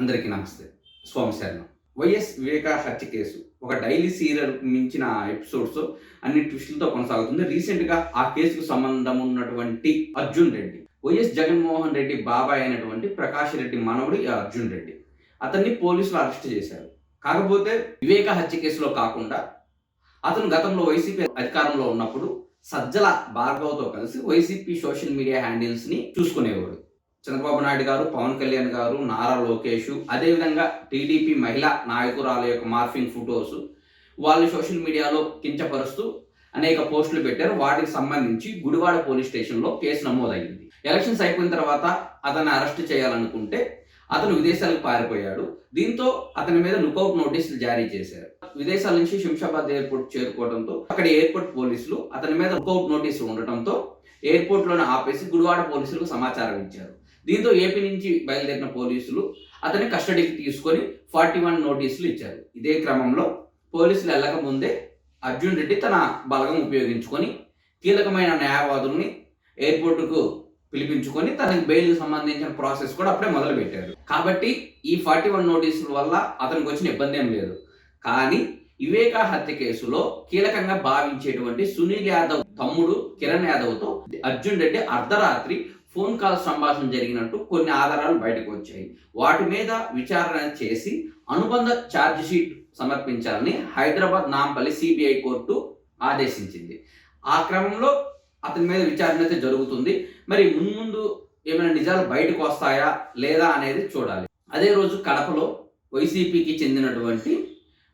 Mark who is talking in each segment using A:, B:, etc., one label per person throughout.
A: అందరికీ నమస్తే. స్వామి శరణం. వైఎస్ వివేకా హత్య కేసు. ఒక డైలీ సీరియల్ మించిన ఎపిసోడ్స్ అన్ని ట్విస్టులతో కొనసాగుతుంది. రీసెంట్గా ఆ కేసుకు సంబంధం ఉన్నటువంటి అర్జున్ రెడ్డి. వైఎస్ జగన్మోహన్ రెడ్డి బాబాయ్ అయినటువంటి ప్రకాష్ రెడ్డి మనవుడు అర్జున్ రెడ్డి. అతన్ని పోలీసులు అరెస్ట్ చేశారు. కాకపోతే వివేక హత్య కేసులో కాకుండా అతను గతంలో వైసీపీ అధికారంలో ఉన్నప్పుడు సజ్జల భార్గవ్తో కలిసి వైసీపీ సోషల్ మీడియా హ్యాండిల్స్ని చూసుకునేవాడు. చంద్రబాబు నాయుడు గారు పవన్ కళ్యాణ్ గారు నారా లోకేష్ అదేవిధంగా టీడీపీ మహిళా నాయకురాల యొక్క మార్ఫింగ్ ఫొటోస్ వాళ్ళు సోషల్ మీడియాలో కించపరుస్తూ అనేక పోస్టులు పెట్టారు. వాటికి సంబంధించి గుడివాడ పోలీస్ స్టేషన్లో కేసు నమోదైంది. ఎలక్షన్స్ అయిపోయిన తర్వాత అతన్ని అరెస్ట్ చేయాలనుకుంటే అతను విదేశాలకు పారిపోయాడు. దీంతో అతని మీద లుకౌట్ నోటీసులు జారీ చేశారు. విదేశాల నుంచి శంషాబాద్ ఎయిర్పోర్ట్ చేరుకోవడంతో అక్కడ ఎయిర్పోర్ట్ పోలీసులు అతని మీద లుకౌట్ నోటీసులు ఉండటంతో ఎయిర్పోర్ట్లోనే ఆపేసి గుడివాడ పోలీసులకు సమాచారం ఇచ్చారు. దీంతో ఏపీ నుంచి బయలుదేరిన పోలీసులు అతని కస్టడీకి తీసుకొని ఫార్టీ వన్ నోటీసులు ఇచ్చారు. ఇదే క్రమంలో పోలీసులు వెళ్ళక ముందే అర్జున్ రెడ్డి తన బలగం ఉపయోగించుకొని కీలకమైన న్యాయవాదుల్ని ఎయిర్పోర్టుకు పిలిపించుకొని తనకి బెయిల్ సంబంధించిన ప్రాసెస్ కూడా అప్పుడే మొదలు పెట్టారు కాబట్టి ఈ ఫార్టీ వన్ నోటీసుల వల్ల అతనికి వచ్చిన ఇబ్బంది ఏం లేదు. కానీ వివేకా హత్య కేసులో కీలకంగా భావించేటువంటి సునీల్ యాదవ్ తమ్ముడు కిరణ్ యాదవ్తో అర్జున్ రెడ్డి అర్ధరాత్రి ఫోన్ కాల్ సంభాషణ జరిగినట్టు కొన్ని ఆధారాలు బయటకు వచ్చాయి. వాటి మీద విచారణ చేసి అనుబంధ ఛార్జ్ షీట్ సమర్పించాలని హైదరాబాద్ నాంపల్లి సిబిఐ కోర్టు ఆదేశించింది. ఆ క్రమంలో అతని మీద విచారణ అయితే జరుగుతుంది. మరి ముందు ఏమైనా నిజాలు బయటకు వస్తాయా లేదా అనేది చూడాలి. అదే రోజు కడపలో వైసీపీకి చెందినటువంటి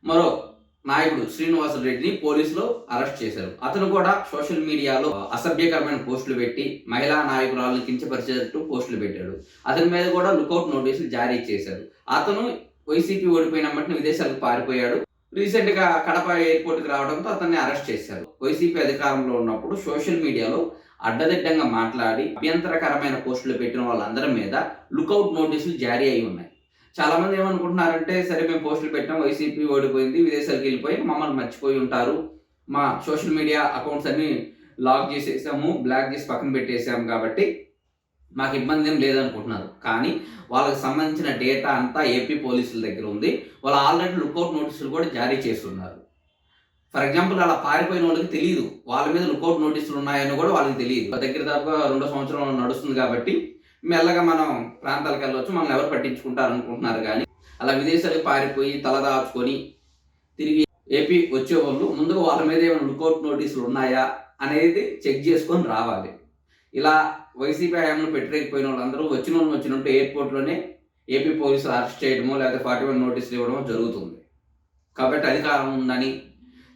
A: మరో నాయకుడు శ్రీనివాస రెడ్డిని పోలీసులు అరెస్ట్ చేశారు. అతను కూడా సోషల్ మీడియాలో అసభ్యకరమైన పోస్టులు పెట్టి మహిళా నాయకురాలను కించపరిచేటట్టు పోస్టులు పెట్టాడు. అతని మీద కూడా లుకౌట్ నోటీసులు జారీ చేశారు. అతను వైసీపీ ఓడిపోయిన వెంటనే విదేశాలకు పారిపోయాడు. రీసెంట్గా కడప ఎయిర్పోర్ట్కి రావడంతో అతన్ని అరెస్ట్ చేశారు. వైసీపీ అధికారంలో ఉన్నప్పుడు సోషల్ మీడియాలో అడ్డదిడ్డంగా మాట్లాడి అభ్యంతరకరమైన పోస్టులు పెట్టిన వాళ్ళందరి మీద లుకౌట్ నోటీసులు జారీ అయి ఉన్నాయి. చాలా మంది ఏమనుకుంటున్నారంటే సరే మేము పోస్టులు పెట్టాం వైసీపీ ఓడిపోయింది విదేశాలకు వెళ్ళిపోయి మమ్మల్ని మర్చిపోయి ఉంటారు. మా సోషల్ మీడియా అకౌంట్స్ అన్ని లాక్ చేసేసాము బ్లాక్ చేసి పక్కన పెట్టేసాము కాబట్టి మాకు ఇబ్బంది ఏం లేదనుకుంటున్నారు. కానీ వాళ్ళకి సంబంధించిన డేటా అంతా ఏపీ పోలీసుల దగ్గర ఉంది. వాళ్ళు ఆల్రెడీ లుకౌట్ నోటీసులు కూడా జారీ చేస్తున్నారు. ఫర్ ఎగ్జాంపుల్ అలా పారిపోయిన వాళ్ళకి తెలియదు వాళ్ళ మీద లుకౌట్ నోటీసులు ఉన్నాయని కూడా వాళ్ళకి తెలియదు దగ్గర దాకా రెండో సంవత్సరం నడుస్తుంది కాబట్టి మెల్లగా మనం ప్రాంతాలకు వెళ్ళవచ్చు మనం ఎవరు పట్టించుకుంటారు అనుకుంటున్నారు కానీ అలా విదేశాలకు పారిపోయి తల దాచుకొని తిరిగి ఏపీ వచ్చేవాళ్ళు ముందుగా వాళ్ళ మీద ఏమైనా లుకౌట్ నోటీసులు ఉన్నాయా అనేది చెక్ చేసుకొని రావాలి. ఇలా వైసీపీ హయాంలో పెట్టలేకపోయిన వాళ్ళందరూ వచ్చిన వాళ్ళు వచ్చినట్టు ఎయిర్పోర్ట్లోనే ఏపీ పోలీసులు అరెస్ట్ చేయడమో లేకపోతే ఫార్టీ వన్ నోటీసులు ఇవ్వడమో జరుగుతుంది. కాబట్టి అధికారం ఉందని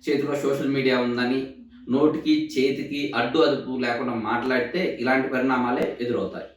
A: చేతిలో సోషల్ మీడియా ఉందని నోటికి చేతికి అడ్డు అదుపు లేకుండా మాట్లాడితే ఇలాంటి పరిణామాలే ఎదురవుతాయి.